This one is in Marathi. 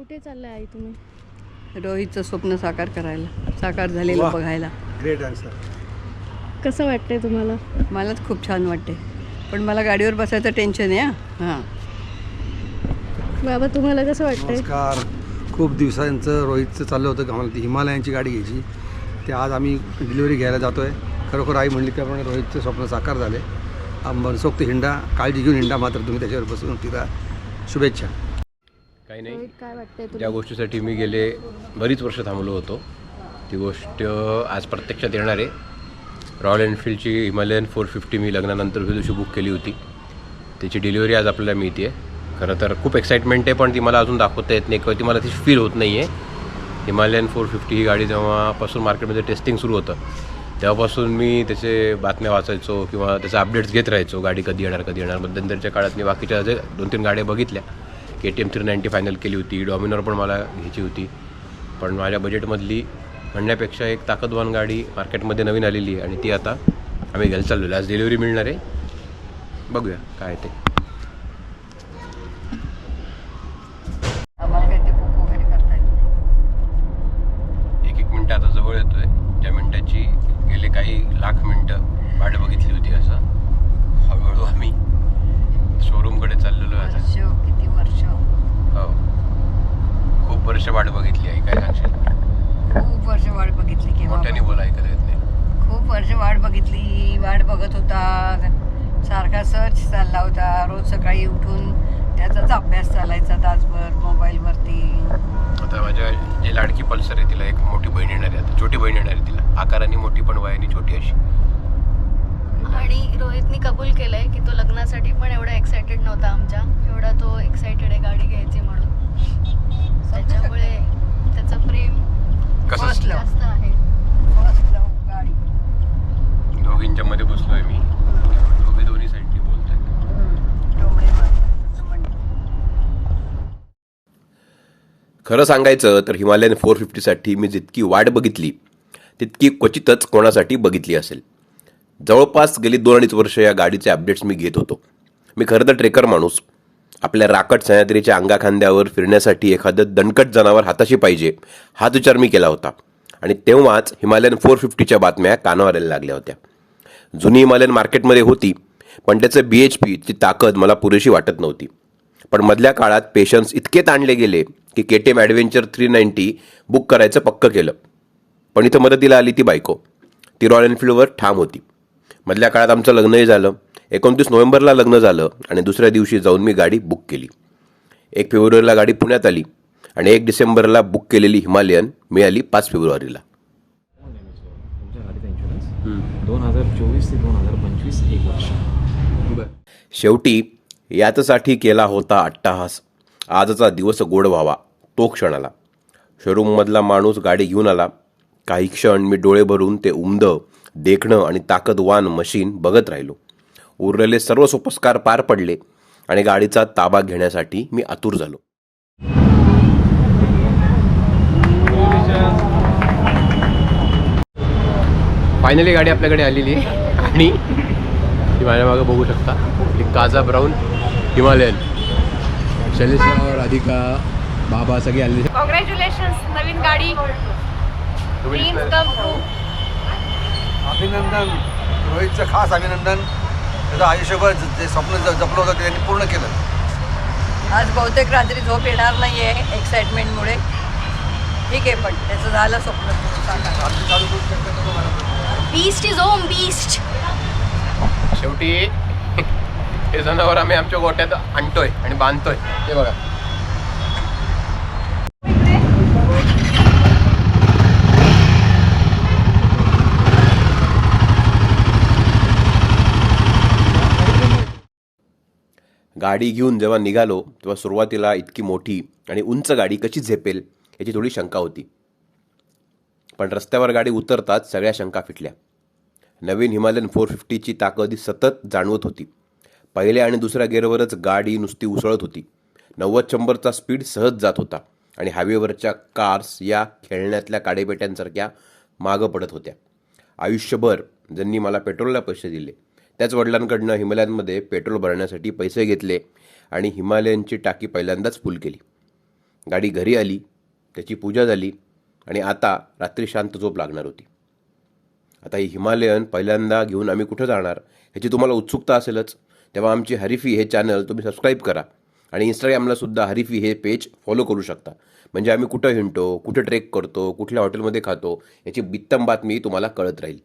कुठे चाललाय आई तुम्ही? रोहितचं स्वप्न साकार करायला. साकार झालेलं. बघायला. ग्रेट आन्सर कसं वाटतंय तुम्हाला? मलाच खूप छान वाटते पण मला गाडीवर बसायचं टेन्शन आहे हां. बाबा तुम्हाला कसं वाटतंय? नमस्कार. खूप दिवसांचं रोहितचं चाललं होतं की आम्हाला ती हिमालयांची गाडी घ्यायची. ते आज आम्ही डिलिव्हरी घ्यायला जातो आहे खरोखर आई म्हणली त्याप्रमाणे रोहितचं स्वप्न साकार झाले मनसोक्त हिंडा काळजी घेऊन हिंडा मात्र तुम्ही त्याच्यावर बसून तिला शुभेच्छा. काही नाही. काय वाटतंय ज्या गोष्टीसाठी मी गेले बरीच वर्ष थांबलो होतो. ती गोष्ट आज प्रत्यक्षात येणार आहे. रॉयल एनफील्डची हिमालयन फोर फिफ्टी मी लग्नानंतर ही दिवशी बुक केली होती. त्याची डिलिव्हरी आज आपल्याला मिळते आहे. खरं तर खूप एक्साइटमेंट आहे पण ती मला अजून दाखवता येत नाही किंवा ती मला ती फील होत नाही आहे हिमालयन फोर फिफ्टी ही गाडी जेव्हापासून मार्केटमध्ये टेस्टिंग सुरू होतं तेव्हापासून मी त्याचे बातम्या वाचायचो किंवा त्याचे अपडेट्स घेत राहायचो गाडी कधी येणार कधी येणार. मध्यंतरच्या काळात मी बाकीच्या जे दोन तीन गाड्या बघितल्या. K T M three ninety final केली होती. डॉमिनर पण मला घ्यायची होती. पण माझ्या बजेटमधली म्हणण्यापेक्षा एक ताकदवान गाडी मार्केटमध्ये नवीन आलेली आहे आणि ती आता आम्ही घ्यायला चाललेलो आहे. आज डिलिव्हरी मिळणार आहे. बघूया काय ते. एक एक मिनटं आता जवळ येतोय. त्या मिनटाची गेले काही लाख मिनटं वाट बघितली होती असं. हळूहळू आम्ही शोरूमकडे चाललेलो आहे आता. वर्ष किती वर्ष? हो. खूप वर्ष वाट बघितली आहे काय सांगशील? खूप वर्ष वाट बघितली केव्हा मोठ्याने बोला ऐकत येत नाही. खूप वर्ष वाट बघितली वाट बघत होता. सारखा सर्च चालला होता. रोज सकाळी उठून त्याचाच अभ्यास चालायचा तासभर मोबाईलवरती. आता माझ्या जी लाडकी पल्सर आहे तिला एक मोठी बहीण येणार आहे. आता छोटी बहीण येणार आहे तिला. आकाराने मोठी पण वयाने छोटी अशी. आणि रोहितनी कबूल केलंय की तो लग्नासाठी पण एवढा एक्सायटेड नव्हता आमच्या. एवढा तो एक्सायटेड आहे गाडी घ्यायची म्हणून. त्याच्यामुळे त्याचं प्रेम कसं. जास्त आहे. दोघींच्या मध्ये बसलोय मी. दोघे दोन्ही साईडनी बोलतात. खरं सांगायचं तर हिमालयन फोर फिफ्टीसाठी मी जितकी वाट बघितली तितकी क्वचितच कोणासाठी बघितली असेल. जवळपास गेली दोन अडीच वर्ष या गाडीचे अपडेट्स मी घेत होतो. मी खरं तर ट्रेकर माणूस. आपल्या राकट सह्याद्रीच्या अंगाखांद्यावर फिरण्यासाठी एखादं दणकट जनावर हाताशी पाहिजे हाच विचार मी केला होता. आणि तेव्हाच हिमालयन फोर फिफ्टीच्या बातम्या कानावर यायला लागल्या होत्या. जुनी हिमालयन मार्केटमध्ये होती पण त्याचं बी एच पीची ताकद मला पुरेशी वाटत नव्हती. पण मधल्या काळात पेशन्स इतके ताणले गेले की K T M adventure three ninety book करायचं पक्क केलं. पण इथं मदतीला आली ती बायको. ती रॉयल एनफिल्डवर ठाम होती. मधल्या काळात आमचं लग्नही झालं. एकोणतीस नोव्हेंबरला लग्न झालं आणि दुसऱ्या दिवशी जाऊन मी गाडी बुक केली. एक फेब्रुवारीला गाडी पुण्यात आली आणि एक डिसेंबरला बुक केलेली हिमालयन मिळाली पाच फेब्रुवारीला. दोन हजार चोवीस ते दोन हजार पंचवीस एक वर्ष शेवटी याचसाठी केला होता अट्टाहास. आजचा दिवस गोड व्हावा तो क्षण आला शोरूममधला माणूस गाडी घेऊन आला. काही क्षण मी डोळे भरून ते उमदं देखणं आणि ताकदवान मशीन बघत राहिलो. उरलेले सर्व सोपस्कार पार पडले आणि गाडीचा ताबा घेण्यासाठी मी आतुर झालो. फायनली गाडी आपल्याकडे आलेली आहे. आणि ती माझ्या मागं बघू शकता. Kaza brown Himalayan. शैलेशराव राधिका बाबा सगळे आलेले कॉंग्रॅच्युलेशन नवीन गाडी. ड्रीम्स कम ट्रू अभिनंदन. रोहितचं खास अभिनंदन. त्याचं आयुष्यभर ज- स्वप्न ज- जपलं होतं ते त्यांनी पूर्ण केलं. आज बहुतेक रात्री झोप येणार नाही आहे एक्साइटमेंटमुळे ठीक आहे पण त्याचं झालं स्वप्न. तो. बीस्ट इज होम बीस्ट शेवटी हे जनावर आम्ही आमच्या गोट्यात आणतोय आणि बांधतोय. हे बघा. गाडी घेऊन जेव्हा निघालो तेव्हा सुरुवातीला इतकी मोठी आणि उंच गाडी कशी झेपेल याची थोडी शंका होती. पण रस्त्यावर गाडी उतरताच सगळ्या शंका फिटल्या. नवीन हिमालयन फोर फिफ्टीची ताकद ही सतत जाणवत होती. पहिल्या आणि दुसऱ्या गेअरवरच गाडी नुसती उसळत होती. नव्वद शंभरचा स्पीड सहज जात होता आणि हायवेवरच्या कार्स या खेळण्यातल्या काडेपेट्यांसारख्या मागं पडत होत्या. आयुष्यभर ज्यांनी मला पेट्रोलला पैसे दिले त्याच वडिलांकडनं हिमालयांमध्ये पेट्रोल भरण्यासाठी पैसे घेतले आणि हिमालयांची टाकी पहिल्यांदाच फुल केली. गाडी घरी आली त्याची पूजा झाली आणि आता रात्री शांत झोप लागणार होती. आता ही हिमालयन पहिल्यांदा घेऊन आम्ही कुठं जाणार ह्याची तुम्हाला उत्सुकता असेलच. तेव्हा आमची हरिफी हे चॅनल तुम्ही सबस्क्राईब करा आणि इंस्टाग्रामला सुद्धा हरिफी हे पेज फॉलो करू शकता. म्हणजे आम्ही कुठं हिंडतो कुठं ट्रेक करतो कुठल्या हॉटेलमध्ये खातो याची बित्तम बातमी तुम्हाला कळत राहील.